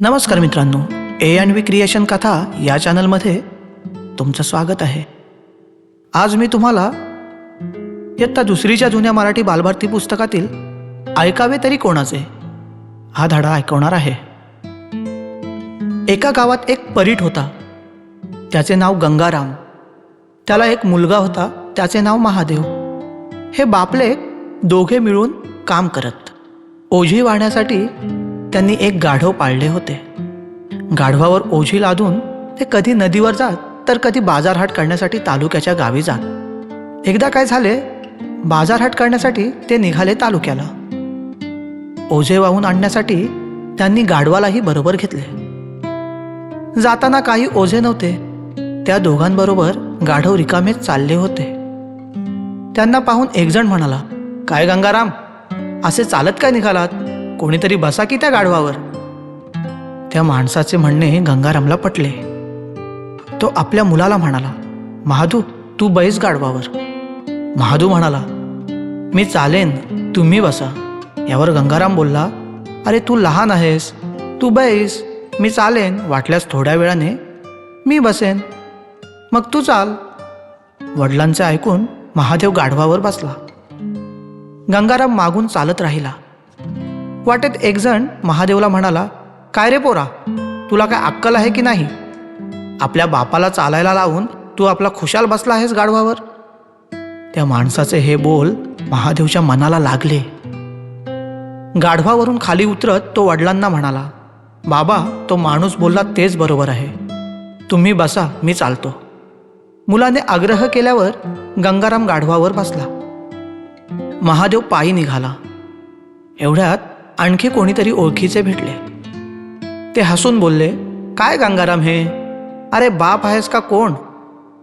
नमस्कार मित्रांनो A and V creation कथा या चॅनलमध्ये तुमचं स्वागत आहे. आज मी तुम्हाला इयत्ता दुसरीच्या जुन्या मराठी बालभारती पुस्तकातील ऐकावे तरी कोणाचे हा धडा ऐकवणार आहे. एका गावात एक परीट होता. त्याचे नाव गंगाराम. त्याला एक मुलगा होता त्याचे नाव महादेव. हे बापले दोघे मिळून काम करत. ओझी वाहण्यासाठी त्यांनी एक गाढव पाळले होते. गाढवावर ओझी लादून ते कधी नदीवर जात तर कधी बाजारहाट करण्यासाठी तालुक्याच्या गावी जात. एकदा काय झाले बाजारहाट करण्यासाठी ते निघाले तालुक्याला. ओझे वाहून आणण्यासाठी त्यांनी गाढवालाही बरोबर घेतले. जाताना काही ओझे नव्हते. त्या दोघांबरोबर गाढव रिकामेच चालले होते. त्यांना पाहून एकजण म्हणाला काय गंगाराम असे चालत काय निघालात? कोणीतरी बसा की त्या गाढवावर. त्या माणसाचे म्हणणे गंगारामला पटले. तो आपल्या मुलाला म्हणाला महादू तू बैस गाढवावर. महादू म्हणाला मी चालेन तुम्ही बसा. यावर गंगाराम बोलला अरे तू लहान आहेस तू बैस मी चालेन. वाटल्यास थोड्या वेळाने मी बसेन. मग तू चाल. वडिलांचे ऐकून महादेव गाढवावर बसला. गंगाराम मागून चालत राहिला. वाटेत एकजण महादेवला म्हणाला काय रे पोरा तुला काय अक्कल आहे की नाही? आपल्या बापाला चालायला लावून तू आपला खुशाल बसला आहेस गाढवावर. त्या माणसाचे हे बोल महादेवच्या मनाला लागले. गाढवावरून खाली उतरत तो वडिलांना म्हणाला बाबा तो माणूस बोलला तेच बरोबर आहे. तुम्ही बसा मी चालतो. मुलाने आग्रह केल्यावर गंगाराम गाढवावर बसला. महादेव पायी निघाला. एवढ्यात आणखी कोणीतरी ओळखीचे भेटले. ते हसून बोलले काय गंगाराम हे? अरे बाप आहेस का कोण?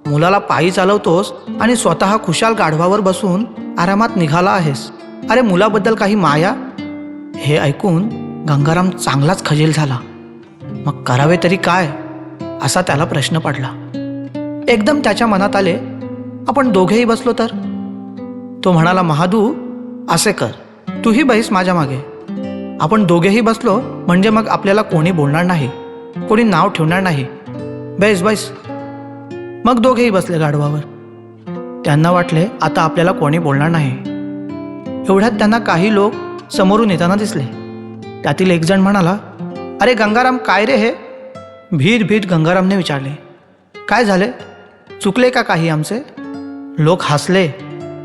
मुलाला पायी चालवतोस आणि स्वतः खुशाल गाढवावर बसून आरामात निघाला आहेस. अरे मुलाबद्दल काही माया? हे ऐकून गंगाराम चांगलाच खजेल झाला. मग करावे तरी काय? असा त्याला प्रश्न पडला. एकदम त्याच्या मनात आले. आपण दोघेही बसलो तर? तो म्हणाला महादू असे कर. तूही बैस माझ्या मागे. आपण दोघेही बसलो म्हणजे मग आपल्याला कोणी बोलणार नाही कोणी नाव ठेवणार नाही. बैस बैस. मग दोघेही बसले गाढवावर. त्यांना वाटले आता आपल्याला कोणी बोलणार नाही. एवढ्यात त्यांना काही लोक समोरून येताना दिसले. त्यातील एकजण म्हणाला अरे गंगाराम काय रे हे? भीत भीत गंगारामने विचारले काय झाले? चुकले का काही आमचे? लोक हसले.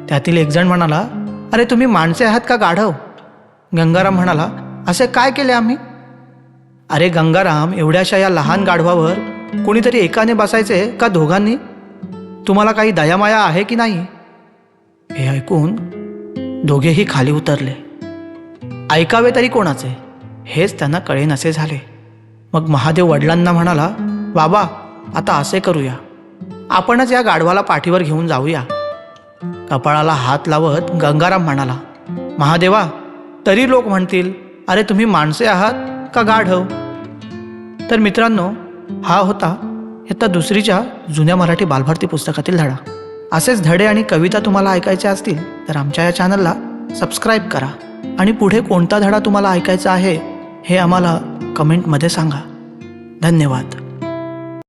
त्यातील एकजण म्हणाला अरे तुम्ही माणसे आहात का गाढव? गंगाराम म्हणाला असे काय केले आम्ही? अरे गंगाराम एवढ्याशा या लहान गाढवावर कोणीतरी एकाने बसायचे का दोघांनी? तुम्हाला काही दयामाया आहे की नाही? हे ऐकून दोघेही खाली उतरले. ऐकावे तरी कोणाचे? हेच त्यांना कळेनसे झाले. मग महादेव वडिलांना म्हणाला बाबा आता असे करूया. आपणच या गाढवाला पाठीवर घेऊन जाऊया. कपाळाला हात लावत गंगाराम म्हणाला महादेवा तरी लोक म्हणतील अरे तुम्ही माणसे आहात का गाढव? तर मित्रांनो हा होता इयत्ता दुसरीच्या जुन्या मराठी बालभारती पुस्तकातील धडा. असेच धडे आणि कविता तुम्हाला ऐकायच्या असतील तर आमच्या या चॅनलला सबस्क्राईब करा. आणि पुढे कोणता धडा तुम्हाला ऐकायचा आहे हे आम्हाला कमेंटमध्ये सांगा. धन्यवाद.